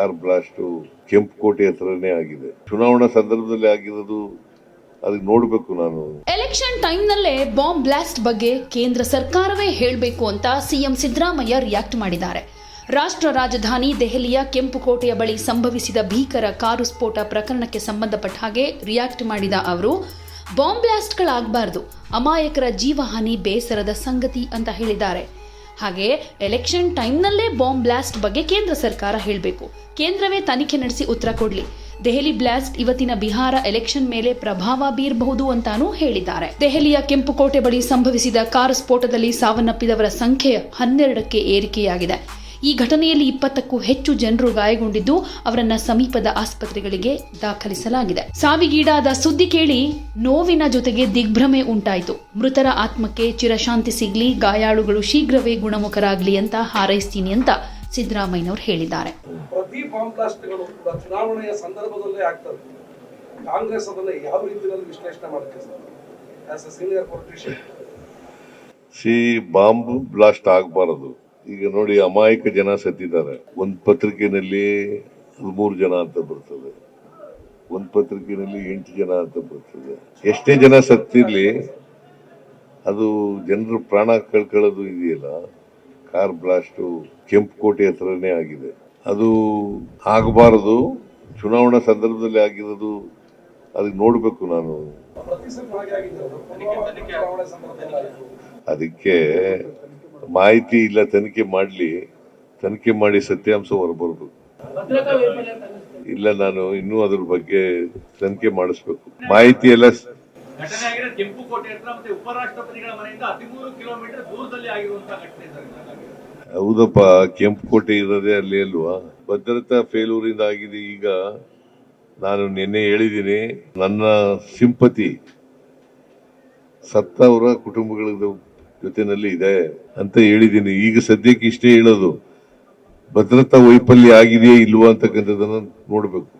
Car blast ಕೆಂಪುಕೋಟೆ ಹತ್ರನೇ ಆಗಿದೆ. ಚುನಾವಣಾ ಸಂದರ್ಭದಲ್ಲಿ ಆಗಿರೋದು ಅದಕ್ಕೆ ನೋಡಬೇಕು ನಾನು. ಎಲೆಕ್ಷನ್ ಟೈಮ್ನಲ್ಲೇ ಬಾಂಬ್ ಬ್ಲಾಸ್ಟ್ ಬಗ್ಗೆ ಕೇಂದ್ರ ಸರ್ಕಾರವೇ ಹೇಳಬೇಕು ಅಂತ ಸಿಎಂ ಸಿದ್ದರಾಮಯ್ಯ ರಿಯಾಕ್ಟ್ ಮಾಡಿದ್ದಾರೆ. ರಾಷ್ಟ್ರ ರಾಜಧಾನಿ ದೆಹಲಿಯ ಕೆಂಪುಕೋಟೆಯ ಬಳಿ ಸಂಭವಿಸಿದ ಭೀಕರ ಕಾರು ಸ್ಫೋಟ ಪ್ರಕರಣಕ್ಕೆ ಸಂಬಂಧಪಟ್ಟ ಹಾಗೆ ರಿಯಾಕ್ಟ್ ಮಾಡಿದ ಅವರು ಬಾಂಬ್ ಬ್ಲಾಸ್ಟ್ಗಳಾಗಬಾರ್ದು ಅಮಾಯಕರ ಜೀವಹಾನಿ ಬೇಸರದ ಸಂಗತಿ ಅಂತ ಹೇಳಿದ್ದಾರೆ. ಹಾಗೆ ಎಲೆಕ್ಷನ್ ಟೈಮ್ನಲ್ಲೇ ಬಾಂಬ್ ಬ್ಲಾಸ್ಟ್ ಬಗ್ಗೆ ಕೇಂದ್ರ ಸರ್ಕಾರ ಹೇಳಬೇಕು. ಕೇಂದ್ರವೇ ತನಿಖೆ ನಡೆಸಿ ಉತ್ತರ ಕೊಡಲಿ. ದೆಹಲಿ ಬ್ಲಾಸ್ಟ್ ಇವತ್ತಿನ ಬಿಹಾರ ಎಲೆಕ್ಷನ್ ಮೇಲೆ ಪ್ರಭಾವ ಬೀರಬಹುದು ಅಂತಾನೂ ಹೇಳಿದ್ದಾರೆ. ದೆಹಲಿಯ ಕೆಂಪುಕೋಟೆ ಬಳಿ ಸಂಭವಿಸಿದ ಕಾರು ಸ್ಫೋಟದಲ್ಲಿ ಸಾವನ್ನಪ್ಪಿದವರ ಸಂಖ್ಯೆ ಹನ್ನೆರಡಕ್ಕೆ ಏರಿಕೆಯಾಗಿದೆ. ಈ ಘಟನೆಯಲ್ಲಿ ಇಪ್ಪತ್ತಕ್ಕೂ ಹೆಚ್ಚು ಜನರು ಗಾಯಗೊಂಡಿದ್ದು ಅವರನ್ನ ಸಮೀಪದ ಆಸ್ಪತ್ರೆಗಳಿಗೆ ದಾಖಲಿಸಲಾಗಿದೆ. ಸಾವಿಗೀಡಾದ ಸುದ್ದಿ ಕೇಳಿ ನೋವಿನ ಜೊತೆಗೆ ದಿಗ್ಭ್ರಮೆ ಉಂಟಾಯಿತು. ಮೃತರ ಆತ್ಮಕ್ಕೆ ಚಿರಶಾಂತಿ ಸಿಗ್ಲಿ ಗಾಯಾಳುಗಳು ಶೀಘ್ರವೇ ಗುಣಮುಖರಾಗಲಿ ಅಂತ ಹಾರೈಸ್ತೀನಿ ಅಂತ ಸಿದ್ದರಾಮಯ್ಯನವರು ಹೇಳಿದ್ದಾರೆ. ಪ್ರತಿ ಬಾಂಬ್ ಬ್ಲಾಸ್ಟ್ಗಳು ಕೂಡ ಚುನಾವಣೆಯ ಸಂದರ್ಭದಲ್ಲೇ ಆಗ್ತದೆ ಕಾಂಗ್ರೆಸ್ ಅದನ್ನು ಯಾವ ರೀತಿಯಲ್ಲಿ ವಿಶ್ಲೇಷಣೆ ಮಾಡುತ್ತೆ ಸೀನಿಯರ್ ಪೊಲಿಟಿಷಿಯನ್ ಸಿ ಬಾಂಬ್ ಬ್ಲಾಸ್ಟ್ ಆಗಬಾರದು. ಈಗ ನೋಡಿ ಅಮಾಯಕ ಜನ ಸತ್ತಿದ್ದಾರೆ. ಒಂದ್ ಪತ್ರಿಕೆನಲ್ಲಿ ಹದಿಮೂರು ಜನ ಅಂತ ಬರ್ತದೆ. ಒಂದ್ ಪತ್ರಿಕೆನಲ್ಲಿ ಎಂಟು ಜನ ಅಂತ ಬರ್ತದೆ. ಎಷ್ಟೇ ಜನ ಸತ್ತಿರ್ಲಿ ಅದು ಜನರು ಪ್ರಾಣ ಕಳ್ಕೊಳ್ಳೋದು ಇದೆಯಲ್ಲ. ಕಾರ್ ಬ್ಲಾಸ್ಟ್ ಕೆಂಪುಕೋಟೆ ಹತ್ರನೇ ಆಗಿದೆ. ಅದು ಆಗಬಾರದು. ಚುನಾವಣಾ ಸಂದರ್ಭದಲ್ಲಿ ಆಗಿರೋದು ಅದಕ್ಕೆ ನೋಡಬೇಕು ನಾನು. ಅದಕ್ಕೆ ಮಾಹಿತಿ ಇಲ್ಲ ತನಿಖೆ ಮಾಡಲಿ. ತನಿಖೆ ಮಾಡಿ ಸತ್ಯಾಂಶ ಹೊರಬರ್ಬೇಕು. ಇಲ್ಲ ನಾನು ಇನ್ನೂ ಅದ್ರ ಬಗ್ಗೆ ತನಿಖೆ ಮಾಡಿಸ್ಬೇಕು. ಮಾಹಿತಿ ಎಲ್ಲ ಹೌದಪ್ಪ ಕೆಂಪುಕೋಟೆ ಇರೋದೇ ಅಲ್ಲಿ ಅಲ್ವಾ? ಭದ್ರತಾ ಫೇಲೂರಿಂದ ಆಗಿದೆ. ಈಗ ನಾನು ನಿನ್ನೆ ಹೇಳಿದ್ದೀನಿ ನನ್ನ ಸಿಂಪತಿ ಸತ್ತವರ ಕುಟುಂಬಗಳ ಜೊತೆನಲ್ಲಿ ಇದೆ ಅಂತ ಹೇಳಿದ್ದೀನಿ. ಈಗ ಸದ್ಯಕ್ಕೆ ಇಷ್ಟೇ ಹೇಳೋದು. ಭದ್ರತಾ ವೈಫಲ್ಯ ಆಗಿದೆಯೇ ಇಲ್ವಾ ಅಂತಕ್ಕಂಥದ್ದನ್ನು ನೋಡ್ಬೇಕು.